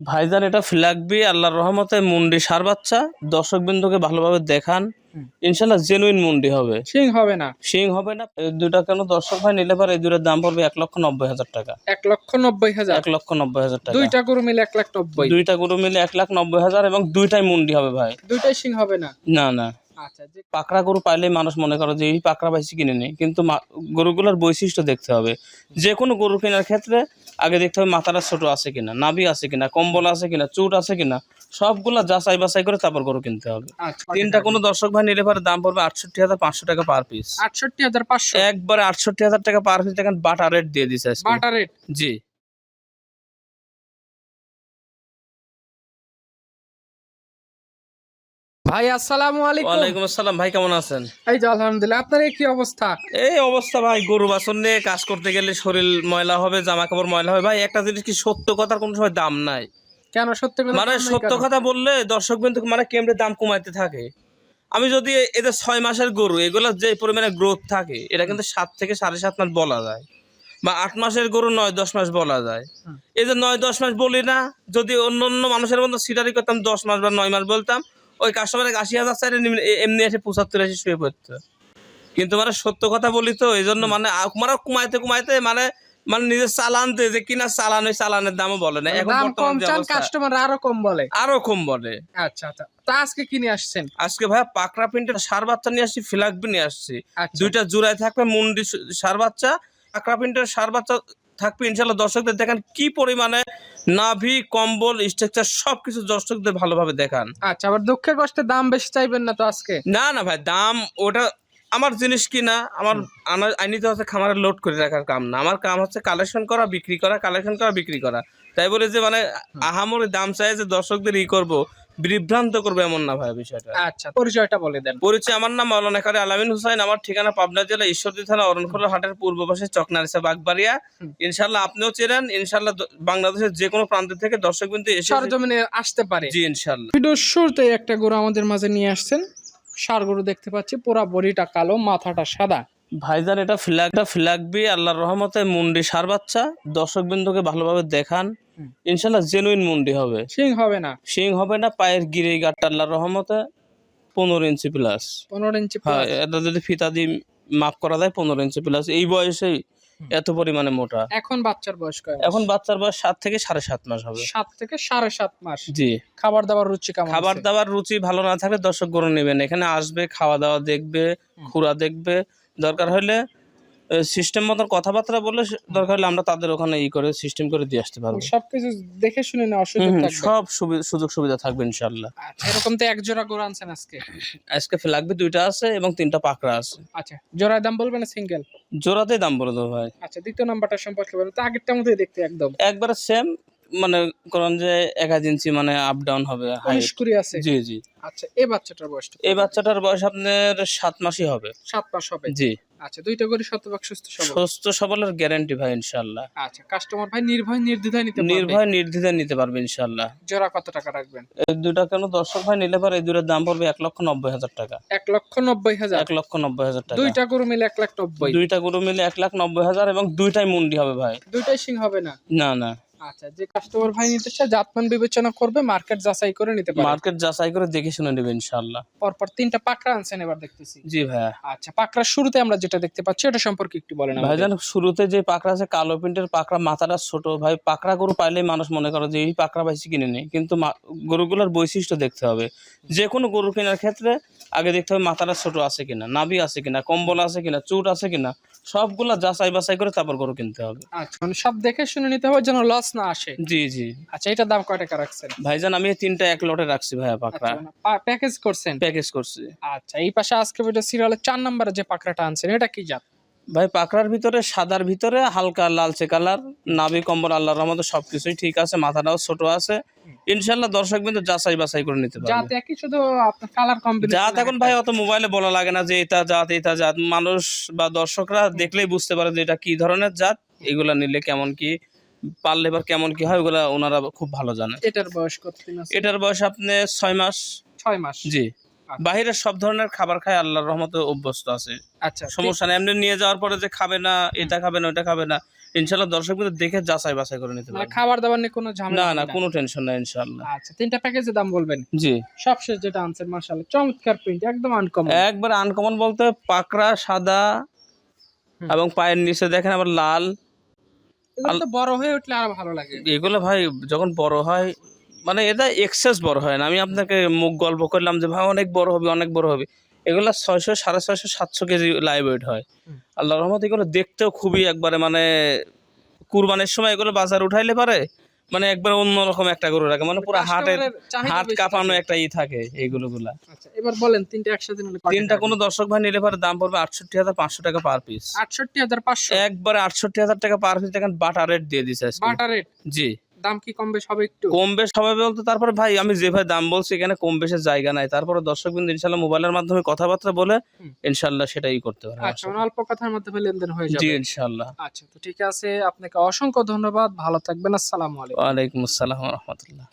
ভাইজান এটা ফ্ল্যাগবি আল্লাহর রহমতে মুন্ডি সার বাচ্চা। দর্শক বিন্দুকে ভালোভাবে দেখান। ইনশাল্লাহ জেনুইন মুন্ডি হবে। সিং হবে না। সিং হবে না। এই দুটা কেন দর্শক ভাই নিলে পারে এই দুটার দাম পড়বে এক লক্ষ নব্বই হাজার টাকা। এক লক্ষ নব্বই হাজার। এক লক্ষ নব্বই হাজার টাকা। দুইটা গরু মিলে এক লাখ নব্বই। দুইটা গরু মিলে এক লাখ নব্বই হাজার এবং দুইটাই মুন্ডি হবে ভাই। দুইটাই সিং হবে না। না না। আচ্ছা যে পাকড়া গরু পাইলেই মানুষ মনে করে যে এই পাকড়া পাইছি কিনে নেই। কিন্তু গরুগুলোর বৈশিষ্ট্য দেখতে হবে। যে কোনো গরু কেনার ক্ষেত্রে আগে দেখতে হবে মাথাটা ছোট আছে কিনা নাভি আছে কিনা কম্বল আছে কিনা চুট আছে কিনা সবগুলা যাচাই বাছাই করে তারপর গরু কিনতে হবে। আচ্ছা তিনটা কোনো দর্শক ভাই নিলে পারে দাম পড়বে আটষট্টি হাজার পাঁচশো টাকা পার পিস আটষট্টি হাজার পাঁচশো? একবারে আটষট্টি হাজার টাকা পার পিস দেখেন বাটা রেট দিয়ে দিচ্ছে বাটা রেট জি। ভাই আসসালামু আলাইকুম। ওয়ালাইকুম আসসালাম ভাই কেমন আছেন? এই যে আলহামদুলিল্লাহ আপনার কি অবস্থা? এই অবস্থা ভাই গরু বাছন নিয়ে কাজ করতে গেলে শরীর ময়লা হবে জামা কাপড় ময়লা হবে। ভাই একটা জিনিস কি সত্য কথার কোনো সময় দাম নাই? কেন সত্যি কথা মানে সত্য কথা বললে দর্শক বিন্দু মানে কেমনে দাম কমাইতে থাকে? আমি যদি এদের ছয় মাসের গরু এগুলো যে পরিমাণে গ্রোথ থাকে এটা কিন্তু সাত থেকে সাড়ে সাত মাস বলা যায়। বা আট মাসের গরু নয় দশ মাস বলা যায়। এই যে নয় দশ মাস বলি না যদি অন্য অন্য মানুষের মতো সিটারি করতাম দশ মাস বা নয় মাস বলতাম ওই কাস্টমারের আশি হাজার চাইলে এমনি এসে পঁচাত্তর এসে শুয়ে পড়তো কিন্তু মানে সত্য কথা বলি তো এই জন্য মানে মানে কুমাইতে কুমাইতে মানে মানে নিজের চালানতে যে কিনা চালান ওই চালানের দামও বলে না। এখন বর্তমান কাস্টমার আরও কম বলে। আরও কম বলে। আচ্ছা আচ্ছা। তা আজকে কিনে আসছেন? আজকে ভাইয়া পাকড়া প্রিন্টের সার বাচ্চা নিয়ে আসছি ফিলাকবি নিয়ে আসছি। আচ্ছা। দুইটা জোড়ায় থাকবে মুন্ডি সার বাচ্চা পাকড়া প্রিন্টের সার বাচ্চা থাকবে। ইনশাল্লাহ দর্শকদের দেখান কি পরিমাণে নাভি কম্বল স্ট্রাকচার সবকিছু দর্শকদের ভালোভাবে দেখান। আচ্ছা আবার দুঃখে কষ্টে দাম বেশি চাইবেন না তো আজকে? না না ভাই দাম ওটা আমার জিনিস কি না আমার আনা আইনিতে হচ্ছে খামারে লোড করে রাখার কাম না। আমার কাম হচ্ছে কালেকশন করা বিক্রি করা কালেকশন করা বিক্রি করা। তাই বলে যে মানে আহামরি দাম চাই যে দর্শকদের ই করব বিভ্রান্ত করবে এমন না ভাই বিষয়টা। আচ্ছা পরিচয়টা বলে দেন। পরিচয় আমার নাম মাওলানা কারি আলামিন হুসাইন আমার ঠিকানা পাবনা জেলা ঈশ্বরদী থানা অরণখোলা হাটের পূর্ব পাশে চকনারিসা বাগবাড়িয়া। ইনশাল্লাহ আপনিও চেনেন ইনশাল্লাহ বাংলাদেশের যে কোনো প্রান্ত থেকে দর্শক বিন্দু এসে সরজমিনে আসতে পারে। জি ইনশাল্লাহ ভিডিওর শুরুতে একটা গরু আমাদের মাঝে নিয়ে আসছেন। সার গরু দেখতে পাচ্ছি পুরা বডিটা কালো মাথাটা সাদা। ভাইজান এটা ফ্ল্যাগটা ফ্ল্যাগবি আল্লাহর রহমতে মুন্ডি সার বাচ্চা। দর্শক বিন্দুকে ভালোভাবে দেখান। ইনশাল্লাহ জেনুইন মুন্ডি হবে। সিং হবে না। শিং হবে না পায়ের গিরে গাটটা আল্লাহর রহমতে পনেরো ইঞ্চি প্লাস পনেরো ইঞ্চি হ্যাঁ এটা যদি ফিতা দিয়ে মাপ করা যায় পনেরো ইঞ্চি প্লাস এই বয়সেই এত পরিমাণে মোটা। এখন বাচ্চার বয়স কয় এখন বাচ্চার বয়স সাত থেকে সাড়ে সাত মাস হবে। সাত থেকে সাড়ে সাত মাস। জি। খাবার দাবার রুচি কেমন খাবার দাবার রুচি ভালো না থাকলে দর্শক গরু নেবেন। এখানে আসবে খাওয়া দাওয়া দেখবে খুরা দেখবে। দরকার হলে সিস্টেম মতন কথাবার্তা বললে দরকার হলে আমরা তাদের ওখানে ই করে সিস্টেম করে দিয়ে আসতে পারব। সবকিছু দেখে শুনে নেওয়ার সুযোগ সব সুযোগ সুবিধা থাকবে ইনশাল্লাহ আচ্ছা এরকম তো এক জোড়া গরু আনছেন আজকে। আজকে লাগবে দুইটা আছে এবং তিনটা পাকড়া আছে। আচ্ছা জোড়ার দাম বলবেন না সিঙ্গেল জোড়াতেই দাম বলে দেবো ভাই। আচ্ছা দ্বিতীয় নাম্বারটা সম্পর্কে বলুন তো আগেরটার মধ্যে দেখতে একদম। একবারে সেম মানে করেন যে এক আধ ইঞ্চি মানে আপ ডাউন হবে উনিশ কুড়ি আছে? জি জি। আচ্ছা এই বাচ্চাটার বয়সটা এই বাচ্চাটার বয়স আপনার সাত মাসই হবে। সাত মাস হবে? জি। আচ্ছা দুইটা করে শতভাগ সুস্থ সবল? সুস্থ সবলের গ্যারান্টি ভাই ইনশাল্লাহ আচ্ছা কাস্টমার ভাই নির্ভয় নির্দ্বিধায় নিতে পারবে? নির্ভয় নির্দ্বিধায় নিতে পারবে ইনশাল্লাহ জোড়া কত টাকা রাখবেন? এই দুটা কেন? দর্শক ভাই নিলে পারে এই দুটার দাম পড়বে এক লক্ষ নব্বই হাজার টাকা। এক লক্ষ নব্বই হাজার? এক লক্ষ নব্বই হাজার টাকা। দুইটা গরু মিলে এক লাখ নব্বই? দুইটা গরু মিলে এক লাখ নব্বই হাজার এবং দুইটাই মুন্ডি হবে ভাই। দুইটাই সিং হবে না? না না। আচ্ছা যে কাস্টমার ভাই নিতে চায় জাতমান বিবেচনা করবে মার্কেট যাচাই করে নিতে পারে। মার্কেট যাচাই করে দেখে শুনে নেবে ইনশাল্লাহ পরপর তিনটা পাকড়া আনছেন এবার দেখতেছি। জি ভাইয়া। আচ্ছা পাকড়ার শুরুতে আমরা যেটা দেখতে পাচ্ছি এটা সম্পর্কে একটু বলেন আমাদের। ভাইজান শুরুতে যে পাকড়া আছে কালো প্রিন্টের পাকড়া মাথাটা ছোট। ভাই পাকড়া গরু পাইলেই মানুষ মনে করে যে এই পাকড়া পাইছি কিনে নেই। কিন্তু গরুগুলোর বৈশিষ্ট্য দেখতে হবে। যে কোনো গরু কেনার ক্ষেত্রে আগে দেখতে হবে মাথাটা ছোট আছে কিনা নাভি আছে কিনা কম্বল আছে কিনা চুট আছে কিনা সবগুলা যাচাই বাছাই করে তারপর গরু কিনতে হবে। আচ্ছা মানে সব দেখে শুনে নিতে হবে যেন লস না আসে। জি জি। আচ্ছা এটার দাম কয় টাকা রাখছেন? ভাইজান আমি তিনটা এক লটে রাখছি ভাইয়া পাকড়া। প্যাকেজ করছেন? প্যাকেজ করছি। আচ্ছা এই পাশে আজকে ভিডিও সিরিয়ালের চার নম্বরে যে পাকড়াটা আনছেন এটা কি জাত? ভাই পাকড়ার ভিতরে সাদার ভিতরে হালকা লালচে কালার নাভি কম্বল আল্লাহর রহমতে সবকিছুই ঠিক আছে মাথাটাও ছোট আছে। ইনশাল্লাহ দর্শক বিন্দু যাচাই বাছাই করে নিতে জাত পারবে একই শুধু আপনার কালার কম্বিনেশন জাত এখন ভাই অত মোবাইলে বলা লাগে না যে এটা জাত এটা জাত। মানুষ বা দর্শকরা দেখলেই বুঝতে পারে যে এটা কি ধরনের জাত এগুলা নিলে কেমন কি পারলে এবার কেমন কি হয় ওগুলা ওনারা খুব ভালো জানে। এটার বয়স আছে? এটার বয়স আপনি ছয় মাস। ছয় মাস। জি। বাহিরের সব ধরনের খাবার খায় আল্লাহর রহমতে অভ্যস্ত আছে। আচ্ছা সমস্যা নেই এমনি নিয়ে যাওয়ার পরে যে খাবে না এটা খাবে না ওটা খাবে না ইনশাল্লাহ দর্শক কিন্তু দেখে যাচাই বাছাই করে নিতে মানে পারবে। খাবার দাবার নিয়ে কোনো ঝামেলা না না কোনো টেনশন নাই আচ্ছা তিনটা প্যাকেজের দাম বলবেন? জি। সবশেষ যেটা আনছেন চমৎকার প্রিন্ট একদম আনকমন একবার আনকমন বলতে পাকড়া সাদা এবং পায়ের নিচে দেখেন আবার লাল। বড় হয়ে উঠলে আরও ভালো লাগে। এগুলো ভাই যখন বড় হয় মানে এটা এক্সেস বড় হয় না। আমি আপনাকে মুখ গল্প করলাম যে ভাই অনেক বড় হবে অনেক বড় হবে। এগুলো ছয়শো সাড়ে ছয়শো সাতশো কেজি লাইভ ওয়েট হয় আল্লাহ রহমত এগুলো দেখতেও খুবই একবারে মানে কুরবানির সময় এগুলো বাজার উঠাইলে পারে মানে একবার অন্যরকম একটা গরু রাখে। মানে পুরো হাটের হাট কাঁপানো একটা ই থাকে এইগুলো গুলা আচ্ছা এবার বলেন তিনটা একসাথে নিলে তিনটা? কোনো দর্শক ভাই নিলে পারে দাম পড়বে আটষট্টি হাজার পাঁচশো টাকা পার পিস আটষট্টি হাজার পাঁচশো? একবারে আটষট্টি হাজার টাকা পার পিস দেখেন বাটার রেট দিয়ে দিচ্ছে আজকে। বাটার রেট জি। দাম কি কম বেশ হবে একটু? কম বেশ হবে বলতে তারপরে ভাই আমি যে ভাই দাম বলছি এখানে কম বেশের জায়গা নাই। তারপরে দর্শক বিন্দু ইনশাল্লাহ মোবাইলের মাধ্যমে কথাবার্তা বলে ইনশাআল্লাহ ইনশাল্লাহ সেটাই করতে পারবে। আচ্ছা মানে অল্প কথার মাধ্যমে লেনদেন হয়ে যাবে। জি ইনশাল্লাহ। আচ্ছা তো ঠিক আছে আপনাকে অসংখ্য ধন্যবাদ ভালো থাকবেন আসসালামু আলাইকুম। ওয়ালাইকুম আসসালাম রহমতুল্লাহ।